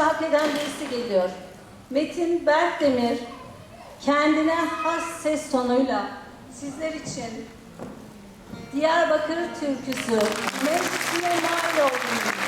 alkışı hak eden birisi geliyor. Metin Berkdemir kendine has ses tonuyla sizler için Diyarbakır türküsü Mevsim'e mal olduğunu